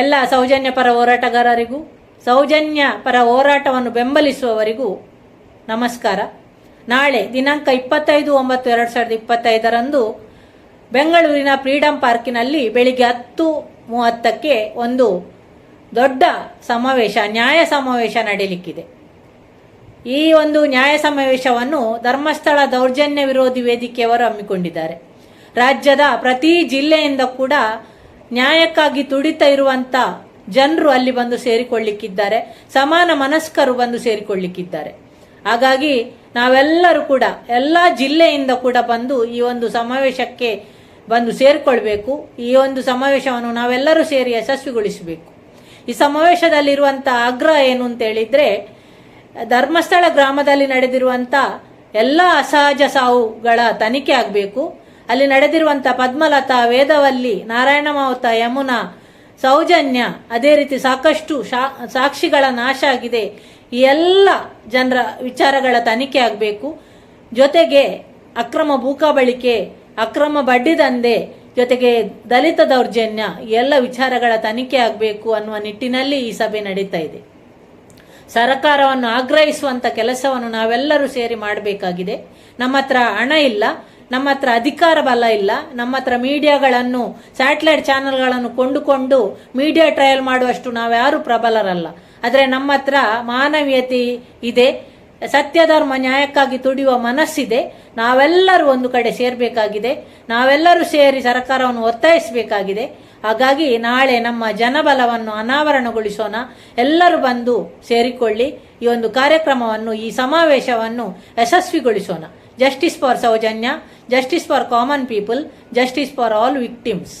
ಎಲ್ಲ ಸೌಜನ್ಯ ಪರ ಹೋರಾಟಗಾರರಿಗೂ, ಸೌಜನ್ಯ ಪರ ಹೋರಾಟವನ್ನು ಬೆಂಬಲಿಸುವವರಿಗೂ ನಮಸ್ಕಾರ. ನಾಳೆ ದಿನಾಂಕ ಇಪ್ಪತ್ತೈದು ಒಂಬತ್ತು ಎರಡು ಸಾವಿರದ ಇಪ್ಪತ್ತೈದರಂದು ಬೆಂಗಳೂರಿನ ಫ್ರೀಡಂ ಪಾರ್ಕಿನಲ್ಲಿ ಬೆಳಿಗ್ಗೆ ಹತ್ತು ಮೂವತ್ತಕ್ಕೆ ಒಂದು ದೊಡ್ಡ ಸಮಾವೇಶ, ನ್ಯಾಯ ಸಮಾವೇಶ ನಡೆಯಲಿಕ್ಕಿದೆ ಈ ಒಂದು ನ್ಯಾಯ ಸಮಾವೇಶವನ್ನು ಧರ್ಮಸ್ಥಳ ದೌರ್ಜನ್ಯ ವಿರೋಧಿ ವೇದಿಕೆಯವರು ಹಮ್ಮಿಕೊಂಡಿದ್ದಾರೆ. ರಾಜ್ಯದ ಪ್ರತಿ ಜಿಲ್ಲೆಯಿಂದ ಕೂಡ ನ್ಯಾಯಕ್ಕಾಗಿ ತುಡಿತ ಇರುವಂತ ಜನರು ಅಲ್ಲಿ ಬಂದು ಸೇರಿಕೊಳ್ಳಿಕ್ಕಿದ್ದಾರೆ, ಸಮಾನ ಮನಸ್ಕರು ಬಂದು ಸೇರಿಕೊಳ್ಳಿಕ್ಕಿದ್ದಾರೆ. ಹಾಗಾಗಿ ನಾವೆಲ್ಲರೂ ಕೂಡ, ಎಲ್ಲ ಜಿಲ್ಲೆಯಿಂದ ಕೂಡ ಬಂದು ಈ ಒಂದು ಸಮಾವೇಶಕ್ಕೆ ಬಂದು ಸೇರಿಕೊಳ್ಬೇಕು. ಈ ಒಂದು ಸಮಾವೇಶವನ್ನು ನಾವೆಲ್ಲರೂ ಸೇರಿ ಯಶಸ್ವಿಗೊಳಿಸಬೇಕು. ಈ ಸಮಾವೇಶದಲ್ಲಿರುವಂಥ ಆಗ್ರಹ ಏನು ಅಂತ ಹೇಳಿದ್ರೆ, ಧರ್ಮಸ್ಥಳ ಗ್ರಾಮದಲ್ಲಿ ನಡೆದಿರುವಂಥ ಎಲ್ಲ ಅಸಹಜ ಸಾವುಗಳ ತನಿಖೆ ಆಗಬೇಕು. ಅಲ್ಲಿ ನಡೆದಿರುವಂಥ ಪದ್ಮಲತಾ, ವೇದವಲ್ಲಿ, ನಾರಾಯಣ ಮಾವುತ, ಯಮುನಾ, ಸೌಜನ್ಯ, ಅದೇ ರೀತಿ ಸಾಕಷ್ಟು ಸಾಕ್ಷಿಗಳ ನಾಶ ಆಗಿದೆ. ಈ ಎಲ್ಲ ಜನರ ವಿಚಾರಗಳ ತನಿಖೆ ಆಗಬೇಕು. ಜೊತೆಗೆ ಅಕ್ರಮ ಭೂಕಬಳಿಕೆ, ಅಕ್ರಮ ಬಡ್ಡಿ ದಂಧೆ, ಜೊತೆಗೆ ದಲಿತ ದೌರ್ಜನ್ಯ ಎಲ್ಲ ವಿಚಾರಗಳ ತನಿಖೆ ಆಗಬೇಕು ಅನ್ನುವ ನಿಟ್ಟಿನಲ್ಲಿ ಈ ಸಭೆ ನಡೀತಾ ಇದೆ. ಸರ್ಕಾರವನ್ನು ಆಗ್ರಹಿಸುವಂತ ಕೆಲಸವನ್ನು ನಾವೆಲ್ಲರೂ ಸೇರಿ ಮಾಡಬೇಕಾಗಿದೆ. ನಮ್ಮ ಹತ್ರ ಹಣ ಇಲ್ಲ. ನಮ್ಮ ಹತ್ರ ಅಧಿಕಾರ ಬಲ ಇಲ್ಲ. ನಮ್ಮ ಹತ್ರ ಮೀಡಿಯಾಗಳನ್ನು, ಸ್ಯಾಟಲೈಟ್ ಚಾನೆಲ್ಗಳನ್ನು ಕೊಂಡುಕೊಂಡು ಮೀಡಿಯಾ ಟ್ರಯಲ್ ಮಾಡುವಷ್ಟು ನಾವ್ಯಾರು ಪ್ರಬಲರಲ್ಲ. ಆದರೆ ನಮ್ಮ ಹತ್ರ ಮಾನವೀಯತೆ ಇದೆ. ಸತ್ಯಧರ್ಮ ನ್ಯಾಯಕ್ಕಾಗಿ ತುಡಿಯುವ ಮನಸ್ಸಿದೆ. ನಾವೆಲ್ಲರೂ ಒಂದು ಕಡೆ ಸೇರಬೇಕಾಗಿದೆ. ನಾವೆಲ್ಲರೂ ಸೇರಿ ಸರ್ಕಾರವನ್ನು ಒತ್ತಾಯಿಸಬೇಕಾಗಿದೆ. ಹಾಗಾಗಿ ನಾಳೆ ನಮ್ಮ ಜನಬಲವನ್ನು ಅನಾವರಣಗೊಳಿಸೋಣ. ಎಲ್ಲರೂ ಬಂದು ಸೇರಿಕೊಳ್ಳಿ ಈ ಒಂದು ಕಾರ್ಯಕ್ರಮವನ್ನು, ಈ ಸಮಾವೇಶವನ್ನು ಯಶಸ್ವಿಗೊಳಿಸೋಣ. Justice for Soujanya justice for common people justice for all victims